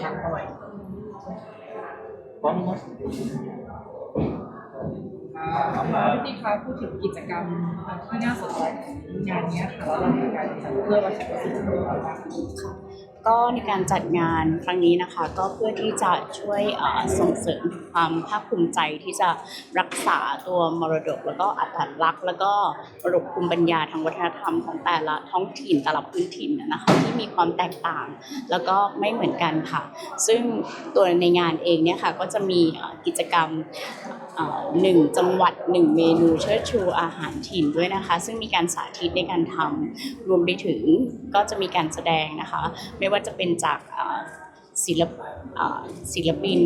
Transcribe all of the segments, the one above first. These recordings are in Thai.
ทางเข้าไปพร้อมมั้ยพี่คะพูดถึงกิจกรรมที่น่าสนใจงานนี้ค่ะแล้วเรามีการจัดเพื่อวัฒนธรรมอะไรบ้าง ก็ในการจัดงานครั้งนี้นะคะ ก็เพื่อที่จะช่วยส่งเสริมความภาคภูมิใจที่จะรักษาตัวมรดก แล้วก็อัตลักษณ์ แล้วก็มรดกภูมิปัญญาทางวัฒนธรรมของแต่ละท้องถิ่นแต่ละพื้นถิ่นน่ะนะคะที่มีความแตกต่าง แล้วก็ไม่เหมือนกันค่ะ ซึ่งตัวในงานเองเนี่ยค่ะก็จะมีกิจกรรมหนึ่งจังหวัดหนึ่งเมนูเชิดชูอาหารถิ่นด้วยนะคะ ซึ่งมีการสาธิตในการทำรวมไปถึงก็จะมีการแสดงนะคะไม่ว่าจะเป็นจากศิลปศิลปิน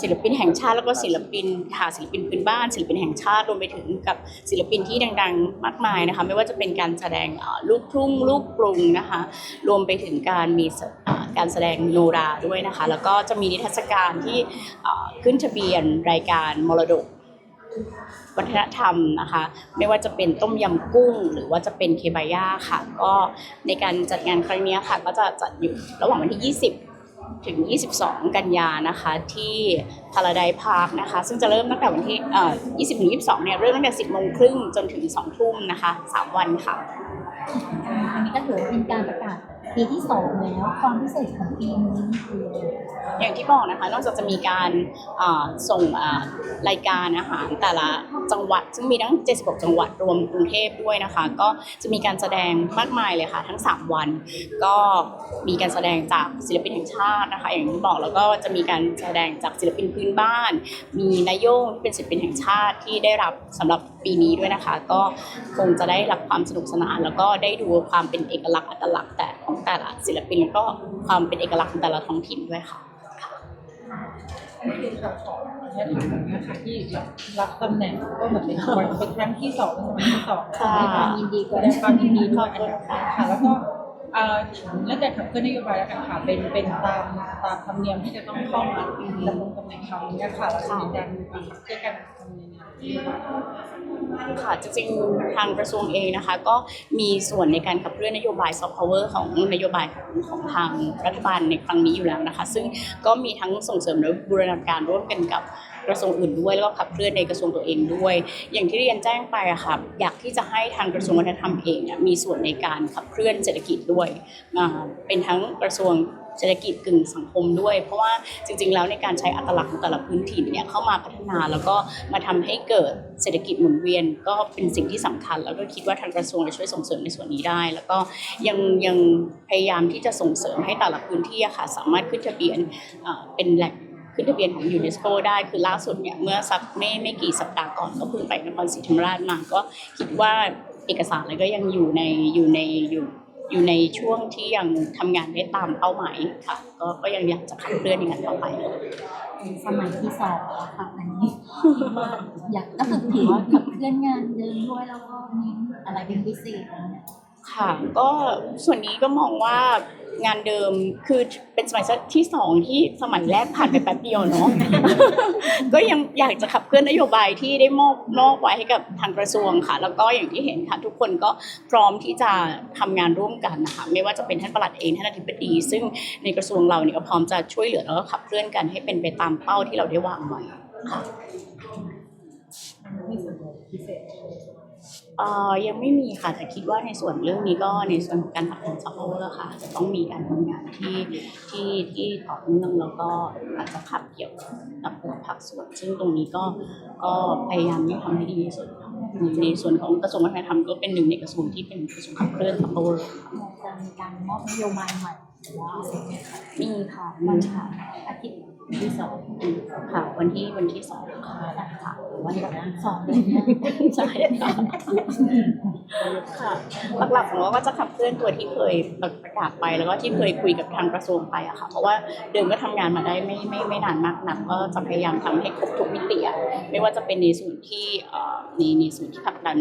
ศิลปินแห่งชาติแล้วก็ศิลปินค่ะศิลปินพื้นบ้าน ศิลปินแห่งชาติรวมไปถึงกับศิลปินที่ดังๆ มากมายนะคะไม่ว่าจะเป็นการแสดงลูกทุ่งลูกกรุงนะคะรวมไปถึงการมีการแสดงโนราด้วยนะคะแล้วก็จะมีนิทรรศการที่ขึ้นทะเบียนรายการมรดก วัฒนธรรมนะคะ ไม่ว่าจะเป็นต้มยำกุ้ง หรือว่าจะเป็นเคบาย่าค่ะ ก็ในการจัดงานครั้งนี้ค่ะ ก็จะจัดอยู่ระหว่างวันที่ 20 ถึง 22 กันยานะคะ ที่พาราไดพาร์คนะคะ ซึ่งจะเริ่มตั้งแต่วันที่เอ่อ20 ถึง 22 เนี่ย เริ่มตั้งแต่ 10โมงครึ่งจนถึง 2 ทุ่มนะคะ 3 วันค่ะ อันนี้ก็ถือเป็นการประกาศ ปีที่สองแล้วความพิเศษของปีนี้คืออย่างที่บอกนะคะนอกจากจะมีการส่งรายการอาหารแต่ละจังหวัด ซึ่งมีทั้ง 76 จังหวัดรวมกรุงเทพด้วยนะคะ ก็จะมีการแสดงมากมายเลยค่ะ ทั้ง 3 วัน ก็มีการแสดงจากศิลปินแห่งชาตินะคะ อย่างที่บอกแล้วก็จะมีการแสดงจากศิลปินพื้นบ้าน มีนายโยงที่เป็นศิลปินแห่งชาติที่ได้รับสำหรับ ปีนี้ด้วยนะคะ ก็คงจะได้รับความสนุกสนาน แล้วก็ได้ดูความเป็นเอกลักษณ์อัตลักษณ์แต่ของแต่ละศิลปินแล้วก็ความเป็นเอกลักษณ์ของแต่ละท้องถิ่นด้วยค่ะที่เราขอแค่ถามนะคะที่รับรับตำแหน่งก็เหมือนเป็นวันเป็นครั้งที่สองเป็นสมัยที่สองค่ะแสดงความยินดีแสกับดงความยินดีด้วยอันดับแรกค่ะแล้วก็เอ่อถึงเรื่องการขับเคลื่อนนโยบายแล้วกันค่ะเป็นเป็นตามตามธรรมเนียมที่จะต้องเข้ามาดำรงตำแหน่งคราวนี้ค่ะเราจะมีการเช่นกันทำยังไง ค่ะจริงๆทางกระทรวงเองนะคะ ก็มีส่วนในการขับเคลื่อนนโยบายซอฟต์พาวเวอร์ของนโยบายของของทางรัฐบาลในครั้งนี้อยู่แล้วนะคะ ซึ่งก็มีทั้งส่งเสริมและบูรณาการร่วมกันกับกระทรวงอื่นด้วยแล้วก็ขับเคลื่อนในกระทรวงตัวเองด้วย อย่างที่เรียนแจ้งไปอะค่ะอยากที่จะให้ทางกระทรวงวัฒนธรรมเองเนี่ยมีส่วนในการขับเคลื่อนเศรษฐกิจด้วยเป็นทั้งกระทรวง เศรษฐกิจกึ่งสังคมด้วย เพราะว่าจริง ๆ แล้วในการใช้อัตลักษณ์ของแต่ละพื้นถิ่นเนี่ยเข้ามาพัฒนาแล้วก็มาทำให้เกิดเศรษฐกิจหมุนเวียนก็เป็นสิ่งที่สำคัญ แล้วก็คิดว่าทางกระทรวงจะช่วยส่งเสริมในส่วนนี้ได้ แล้วก็ยังยังพยายามที่จะส่งเสริมให้แต่ละพื้นที่อะค่ะสามารถขึ้นทะเบียนเป็นแหล่งขึ้นทะเบียนของยูเนสโกได้คือล่าสุดเนี่ยเมื่อสักไม่ไม่กี่สัปดาห์ก่อนก็เพิ่งไปนครศรีธรรมราชมาก็คิดว่าเอกสารอะไรก็ยังอยู่ในอยู่ในอยู่ อยู่ในช่วงที่ยังทำงานได้ตามเป้าหมายค่ะ ก็ก็ยังอยากจะขับเคลื่อนในงานต่อไปสมัยที่สองแล้วค่ะอันนี้อยากก็คือถือว่าขับเคลื่อนงานเดินด้วยแล้วก็เน้นอะไรเป็นพิเศษนะเนี่ย ค่ะ ก็ส่วนนี้ก็มองว่างานเดิมคือเป็นสมัยที่สองที่สมัยแรกผ่านไปแป๊บเดียวเนาะ ก็ยังอยากจะขับเคลื่อนนโยบายที่ได้มอบมอบไว้ให้กับทางกระทรวงค่ะ แล้วก็อย่างที่เห็นค่ะ ทุกคนก็พร้อมที่จะทำงานร่วมกันนะคะไม่ว่าจะเป็นท่านประหลัดเองท่านอธิบดี ซึ่งในกระทรวงเราเนี่ยก็พร้อมจะช่วยเหลือแล้วก็ขับเคลื่อนกันให้เป็นไปตามเป้าที่เราได้วางไว้ค่ะ มีส่วนพิเศษ เอ่อ ยังไม่มีค่ะแต่คิดว่าในส่วนเรื่องนี้ก็ในส่วนของการผลักดันซอฟต์แวร์ค่ะจะต้องมีการทำงานที่ที่ที่ต่อเนื่องแล้วก็อาจจะขับเกี่ยวกับหลายภาคส่วน ซึ่งตรงนี้ก็ก็พยายามที่ทำให้ดีที่สุดค่ะในในส่วนของกระทรวงวัฒนธรรมก็เป็นหนึ่งในกระทรวงที่เป็นกระทรวงขับเคลื่อนซอฟต์แวร์จะมีการมอบนโยบายใหม่ว่ามีค่ะมีค่ะอาทิตย์ ที่สองค่ะ วันที่วันที่สองค่ะค่ะวันที่สองเลยนะใช่ค่ะค่ะหลักๆของเราก็จะขับเคลื่อนตัวที่เคยประกาศไปแล้วก็ที่เคยคุยกับทางกระทรวงไปอะค่ะ เพราะว่าเดิมก็ทำงานมาได้ไม่ไม่ไม่นานมากนักก็จะพยายามทำให้ครบทุกมิติอะไม่ว่าจะเป็นในส่วนที่เอ่อในในส่วนที่ผลักดัน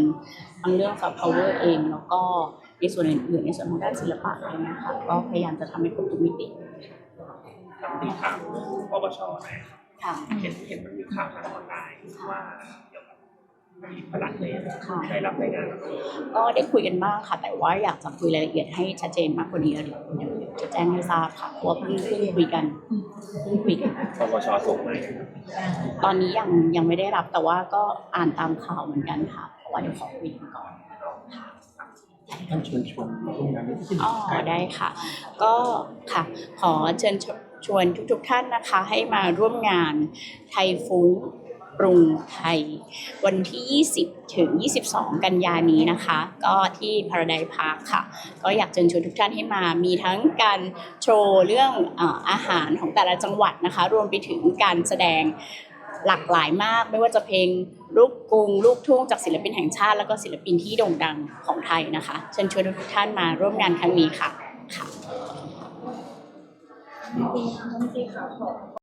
ทั้งเรื่อง soft power เองแล้วก็ในส่วนอื่นๆในส่วนของด้านศิลปะอะไรเงี้ยค่ะก็พยายามจะทำให้ครบทุกมิติ มีข่าวปปชนะครับค่ะ เห็นเห็นมันมีข่าวทางออนไลน์ว่าเกี่ยวกับพลังเลยค่ะได้รับรายงานก็ได้คุยกันบ้างค่ะ แต่ว่าอยากจะคุยรายละเอียดให้ชัดเจนมากกว่านี้แล้วเดี๋ยวเดี๋ยวจะแจ้งให้ทราบค่ะเพราะว่าเพิ่งเพิ่งคุยกันเพิ่งคุยกันปปชส่งมาตอนนี้ยังยังไม่ได้รับแต่ว่าก็อ่านตามข่าวเหมือนกันค่ะเพราะว่าเดี๋ยวขอคุยกันก่อนท่านชวนชวนมาร่วมงานที่อ๋อได้ค่ะ ก็ค่ะ ขอเชิญชวน ชวนทุกๆทท่านนะคะให้มาร่วมงานไทยฟุ้งปรุงไทย วันที่ 20 ถึง 22 กันยานี้นะคะ ก็ที่ Paradise Park ค่ะ ก็อยากเชิญชวนทุกท่านให้มามีทั้งการโชว์เรื่องอาหารของแต่ละจังหวัดนะคะ รวมไปถึงการแสดงหลากหลายมาก ไม่ว่าจะเพลงลูกกรุงลูกทุ่งจากศิลปินแห่งชาติ แล้วก็ศิลปินที่โด่งดังของไทยนะคะ เชิญชวนทุกท่านมาร่วมงานครั้งนี้ค่ะ ค่ะจริงๆค่ะขอ